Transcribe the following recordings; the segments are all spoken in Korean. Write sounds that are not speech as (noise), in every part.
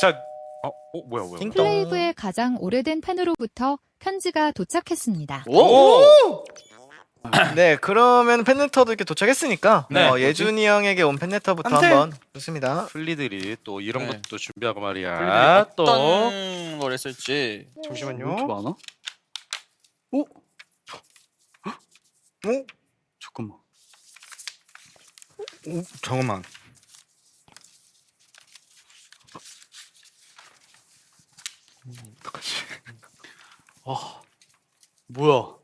자, 어, 어 뭐야 뭐야. 띵. 플레이브의 가장 오래된 팬으로부터 편지가 도착했습니다. 오! (clears throat) 네, 그러면 팬레터도 이렇게 도착했으니까 네. 어, 예준이 형에게 온 팬레터부터. 한번 좋습니다. 플리들이 또 이런 네. 것도 준비하고 말이야. 또 어떤 걸 했을지 왜 이렇게 잠시만요. 많아? 오? 오, 잠깐만. 오, 잠깐만. 아, 뭐야?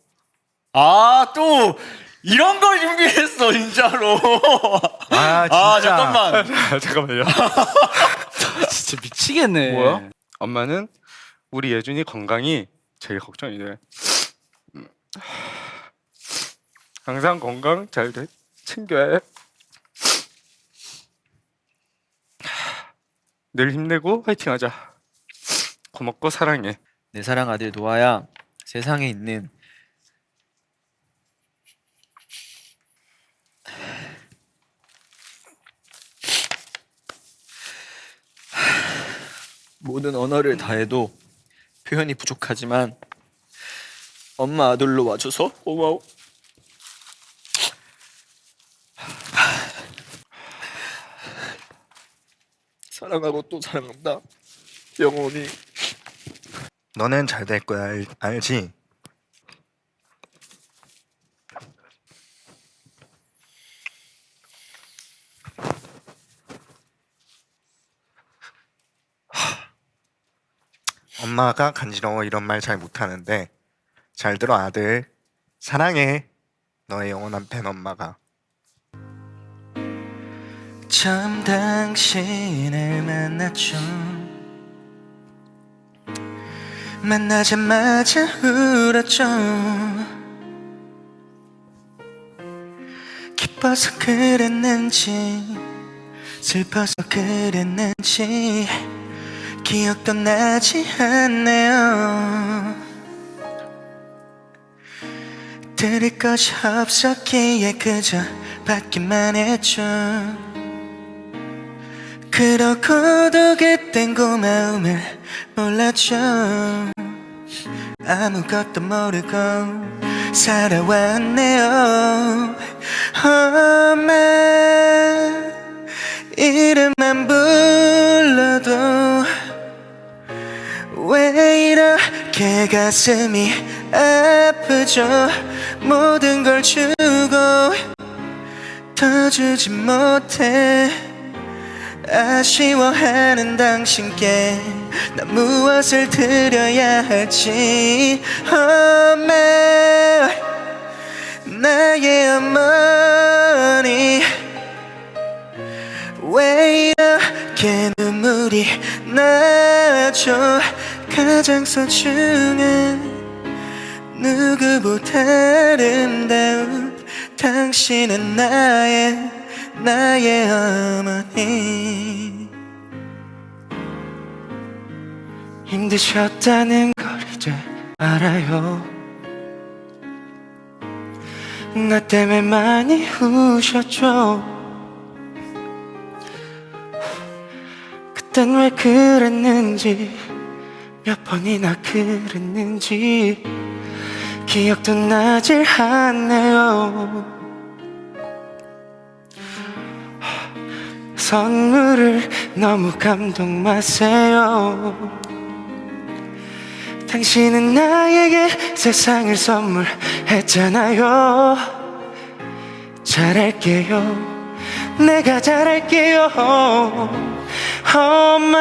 아 또 이런 걸 준비했어 진짜로 아, 진짜. (laughs) 아 잠깐만 잠깐만요. (laughs) 진짜 미치겠네. 뭐야? 엄마는 우리 예준이 건강이 제일 걱정이네. 음. 항상 건강 잘 돼- 챙겨야 해. 늘 힘내고 화이팅하자. 고맙고 사랑해. 내 사랑 아들 노아야 세상에 있는 모든 언어를 다해도 표현이 부족하지만 엄마 아들로 와줘서 고마워. 사랑하고 또 사랑한다. 영원히. 너는 잘 될 거야, 알, 알지? 하, 엄마가 간지러워 이런 말 잘 못하는데 잘 들어 아들. 사랑해. 너의 영원한 팬 엄마가. 처음 당신을 만났죠 만나자마자 울었죠. 기뻐서 그랬는지 슬퍼서 그랬는지 기억도 나지 않네요. 들을 것이 없었기에 그저 받기만 했죠 그렇고도 그땐 고마움을 몰랐죠. 아무것도 모르고 살아왔네요. 엄마 이름만 불러도 왜 이렇게 가슴이 아프죠? 모든 걸 주고 더 주지 못해 아쉬워하는 당신께 나 무엇을 드려야 할지. 엄마 나의 어머니 왜 이렇게 눈물이 나죠? 가장 소중한 누구보다 아름다운 당신은 나의 나의 어머니. 힘드셨다는 걸 이제 알아요. 나 때문에 많이 우셨죠? 그땐 왜 그랬는지 몇 번이나 그랬는지 기억도 나질 않네요 선물을 너무 감동 마세요. 당신은 나에게 세상을 선물했잖아요. 잘할게요. 내가 잘할게요. 엄마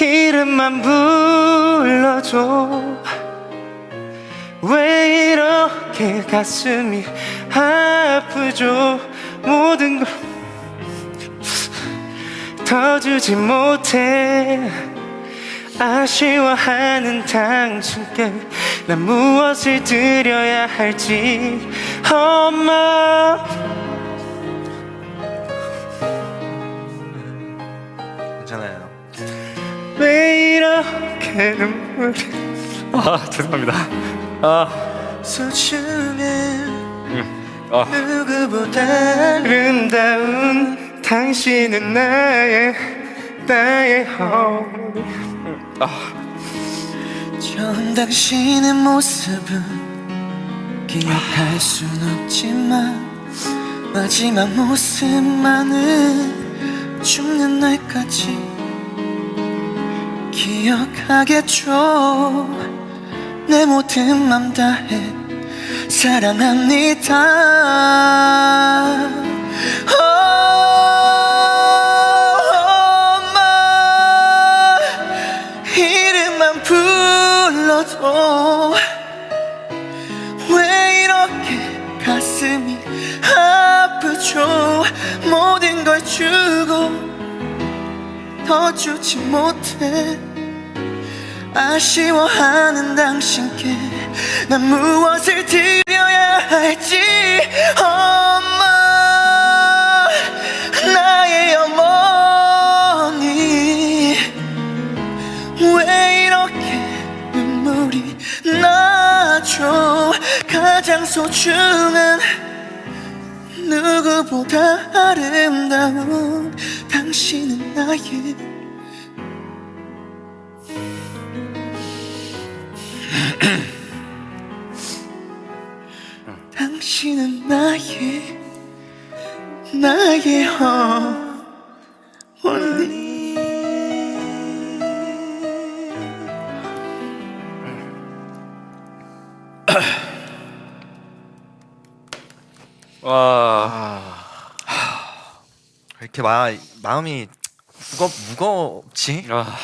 이름만 불러줘. 왜 이렇게 가슴이 아프죠 모든 걸더 주지 못해. 아쉬워하는 당신께 난 무엇을 드려야 할지. 엄마. 괜찮아요. 왜 이렇게 눈물이 아 죄송합니다. 아, 소중해. 아. 누구 보다 아름다운 당신은 나의 나의 허니 처음 당신의 모습은 기억할 순 없지만 마지막 모습만은 죽는 날까지 기억하겠죠. 내 모든 맘 다해 사랑합니다. 엄마. 이름만 불러도 왜 이렇게 가슴이 아프죠? 모든 걸 주고 더 주지 못해 아쉬워하는 당신께 난 무엇을 드려야 할지 엄마. 나의 어머니 왜 이렇게 눈물이 나죠? 가장 소중한 누구보다 아름다운 당신은 나의 (clears throat) 당신은 나의 나의 어머니. 와. 왜 이렇게 마, 마음이 무겁, 무겁지? 아,